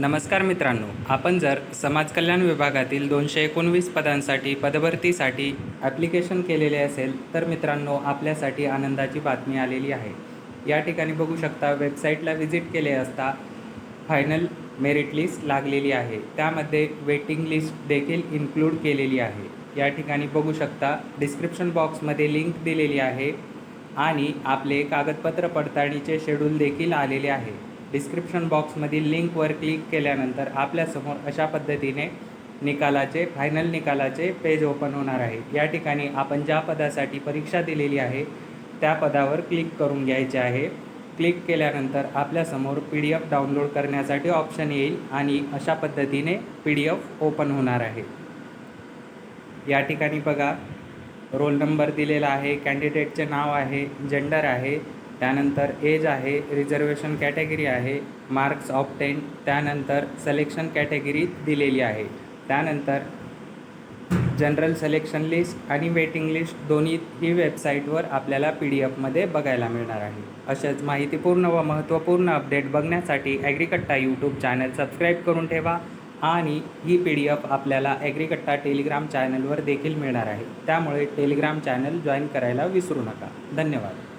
नमस्कार मित्रांनो आपण जर समाज कल्याण विभागातील दोनशे एकोणवीस पदांसाठी पदभरतीसाठी ॲप्लिकेशन केलेले असेल तर मित्रांनो आपल्यासाठी आनंदाची बातमी आलेली आहे. या ठिकाणी बघू शकता वेबसाईटला व्हिजिट केले असता फायनल मेरिट लिस्ट लागलेली आहे. त्यामध्ये वेटिंग लिस्ट देखील इन्क्लूड केलेली आहे. या ठिकाणी बघू शकता डिस्क्रिप्शन बॉक्समध्ये लिंक दिलेली आहे आणि आपले कागदपत्र पडताळणीचे शेड्यूल देखील आलेले आहे. डिस्क्रिप्शन बॉक्समधील लिंकवर क्लिक केल्यानंतर आपल्यासमोर अशा पद्धतीने निकालाचे फायनल निकालाचे पेज ओपन होणार आहे. या ठिकाणी आपण ज्या पदासाठी परीक्षा दिलेली आहे त्या पदावर क्लिक करून घ्यायचे आहे. क्लिक केल्यानंतर आपल्यासमोर पी डी एफ डाउनलोड करण्यासाठी ऑप्शन येईल आणि अशा पद्धतीने पी डी एफ ओपन होणार आहे. या ठिकाणी बघा रोल नंबर दिलेला आहे कॅन्डिडेटचे नाव आहे जेंडर आहे त्यानंतर एज आहे रिझर्वेशन कॅटेगरी आहे मार्क्स ऑप्टेन त्यानंतर सिलेक्शन कॅटेगरी दिलेली आहे. त्यानंतर जनरल सिलेक्शन लिस्ट आणि वेटिंग लिस्ट दोन्ही ही वेबसाईटवर आपल्याला पी डी एफमध्ये बघायला मिळणार आहे. अशाच माहितीपूर्ण व महत्त्वपूर्ण अपडेट बघण्यासाठी ॲग्रिकट्टा यूट्यूब चॅनल सबस्क्राईब करून ठेवा आणि ही पी डी एफ आपल्याला ॲग्रिकट्टा टेलिग्राम चॅनलवर देखील मिळणार आहे. त्यामुळे टेलिग्राम चॅनल जॉईन करायला विसरू नका. धन्यवाद.